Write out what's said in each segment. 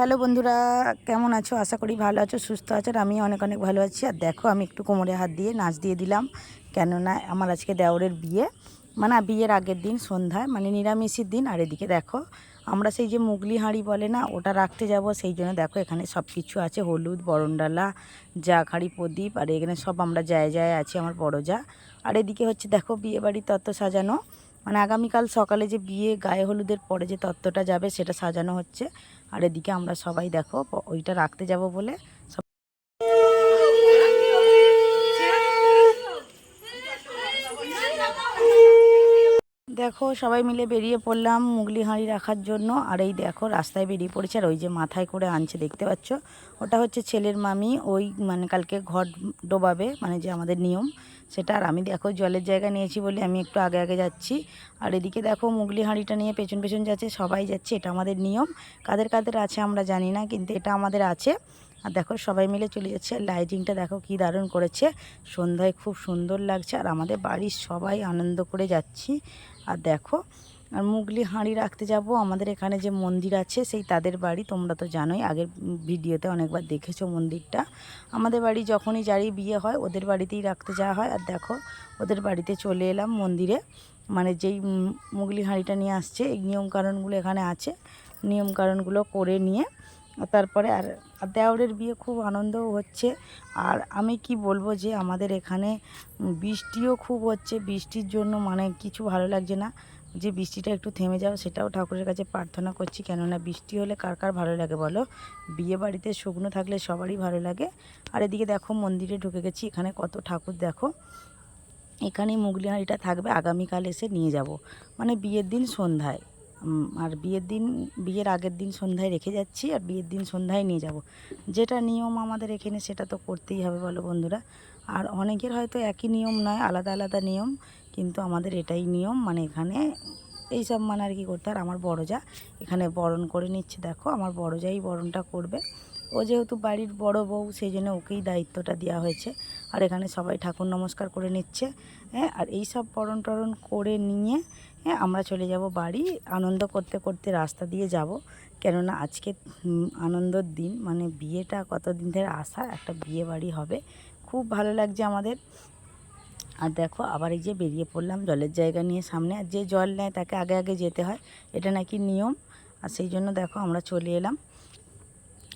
Hello বন্ধুরা, কেমন আছো? আশা করি ভালো আছো, সুস্থ আছো, আর আমি অনেক অনেক ভালো আছি। আর দেখো, আমি একটু কোমরে হাত দিয়ে নাচ দিয়ে দিলাম। কেননা আমার আজকে দেওরের বিয়ে। মানে বিয়ের আগের দিন সন্ধ্যায় মানে নিরামিষের দিন। আর এদিকে দেখো, আমরা সেই যে মুগলি হাঁড়ি বলে না, ওটা রাখতে যাব। সেই জন্য দেখো, এখানে সব কিছু আছে। হলুদ, বরণডালা, জাগ হাঁড়ি, প্রদীপ, আর এখানে সব আমরা যায় যায় আছি, আমার বড় যা আর এদিকে হচ্ছে, দেখো বিয়ে বাড়ির তত্ত্ব সাজানো। মানে আগামীকাল সকালে যে বিয়ে গায়ে হলুদের পরে যে তত্ত্বটা যাবে সেটা সাজানো হচ্ছে। আর এদিকে আমরা সবাই দেখো ওইটা রাখতে যাব বলে সব দেখো, সবাই মিলে বেরিয়ে পড়লাম মুগলি হাঁড়ি রাখার জন্য। আর এই দেখো, রাস্তায় বেরিয়ে পড়েছে। আর ওই যে মাথায় করে আনছে, দেখতে পাচ্ছ? ওটা হচ্ছে ছেলের মামি। ওই মানে কালকে ঘর ডোবাবে মানে যে আমাদের নিয়ম, সেটা। আর আমি দেখো, জলের জায়গা নিয়েছি বলে আমি একটু আগে আগে যাচ্ছি। আর এদিকে দেখো, মুগলি হাঁড়িটা নিয়ে পেছন পেছন যাচ্ছে, সবাই যাচ্ছে। এটা আমাদের নিয়ম। কাদের কাদের আছে আমরা জানি না, কিন্তু এটা আমাদের আছে। আর দেখো, সবাই মিলে চলে যাচ্ছে। আর লাইটিংটা দেখো, কি দারুণ করেছে। সন্ধ্যায় খুব সুন্দর লাগছে। আর আমাদের বাড়ির সবাই আনন্দ করে যাচ্ছি। আর দেখো, আর মুগলি হাঁড়ি রাখতে যাব। আমাদের এখানে যে মন্দির আছে, সেই তাদের বাড়ি, তোমরা তো জানোই, আগের ভিডিওতে অনেকবার দেখেছ মন্দিরটা। আমাদের বাড়ি যখনই যারই বিয়ে হয়, ওদের বাড়িতেই রাখতে যাওয়া হয়। আর দেখো, ওদের বাড়িতে চলে এলাম মন্দিরে। মানে যেই মুগলি হাঁড়িটা নিয়ে আসছে, এই নিয়মকানুনগুলো এখানে আছে। নিয়মকানুনগুলো করে নিয়ে তারপরে আর দেওরের বিয়ে খুব আনন্দও হচ্ছে। আর আমি কি বলব যে, আমাদের এখানে বৃষ্টিও খুব হচ্ছে। বৃষ্টির জন্য মানে কিছু ভালো লাগছে না। যে বৃষ্টিটা একটু থেমে যাও, সেটাও ঠাকুরের কাছে প্রার্থনা করছি। কেননা বৃষ্টি হলে কার কার ভালো লাগে বলো? বিয়ে বাড়িতে শুকনো থাকলে সবারই ভালো লাগে। আর এদিকে দেখো মন্দিরে ঢুকে গেছি, এখানে কত ঠাকুর দেখো। এখানেই মুগলি হাঁড়িটা থাকবে, আগামীকাল এসে নিয়ে যাব। মানে বিয়ের দিন সন্ধ্যায়। আর বিয়ের দিন, বিয়ের আগের দিন সন্ধ্যায় রেখে যাচ্ছি আর বিয়ের দিন সন্ধ্যায় নিয়ে যাব। যেটা নিয়ম আমাদের এখানে সেটা তো করতেই হবে বলো বন্ধুরা। আর অনেকের হয়তো একই নিয়ম নয়, আলাদা আলাদা নিয়ম, কিন্তু আমাদের এটাই নিয়ম। মানে এখানে এই সব মানে আর কি করতে আর আমার বড় যা এখানে বরণ করে নিচ্ছে। দেখো, আমার বড় যাই বরণটা করবে। ও যেহেতু বাড়ির বড় বউ সেই জন্য ওকেই দায়িত্বটা দেওয়া হয়েছে। আর এখানে সবাই ঠাকুর নমস্কার করে নিচ্ছে হ্যাঁ? আর এই সব পরণ টরণ করে নিয়ে হ্যাঁ আমরা চলে যাব বাড়ি। আনন্দ করতে করতে রাস্তা দিয়ে যাব। কেননা আজকে আনন্দর দিন মানে বিয়েটা কতদিন ধরে আসা একটা বিয়ে বাড়ি হবে। খুব ভালো লাগছে আমাদের। আর দেখো, আবার এই যে বেরিয়ে পড়লাম জলের জায়গা নিয়ে সামনে। আর যে জল নেয়, তাকে আগে আগে যেতে হয়, এটা নাকি নিয়ম। আর সেই জন্য দেখো, আমরা চলে এলাম।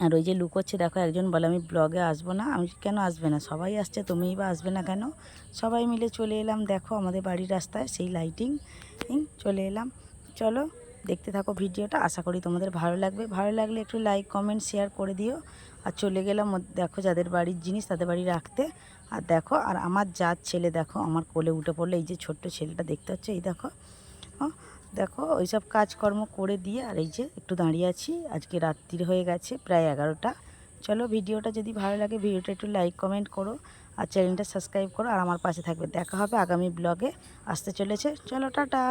আর ওই যে লুকোচ্ছে, দেখো একজন বলে, আমি ব্লগে আসব না। আমি কেন আসবে না? সবাই আসছে, তুমিই বা আসবে না কেন? সবাই মিলে চলে এলাম, দেখো আমাদের বাড়ির রাস্তায় সেই লাইটিং চলে এলাম। চলো, দেখতে থাকো ভিডিওটা, আশা করি তোমাদের ভালো লাগবে। ভালো লাগলে একটু লাইক কমেন্ট শেয়ার করে দিও। আর চলে গেলাম দেখো যাদের বাড়ির জিনিস, তাদের বাড়ি রাখতে। আর দেখো, আর আমার যার ছেলে, দেখো, আমার কোলে উঠে পড়ল, এই যে ছোট্ট ছেলেটা দেখতে হচ্ছে এই দেখো দেখো, ওইসব কাজকর্ম করে দিয়ে আর এই যে একটু দাঁড়িয়ে আছি, আজকে রাত্রির হয়ে গেছে, প্রায় এগারোটা। চলো ভিডিওটা যদি ভালো লাগে, ভিডিওটা একটু লাইক কমেন্ট করো আর চ্যানেলটা সাবস্ক্রাইব করো আর আমার পাশে থাকবে। দেখা হবে আগামী ব্লগে আসতে চলেছে। চলো, টাটা!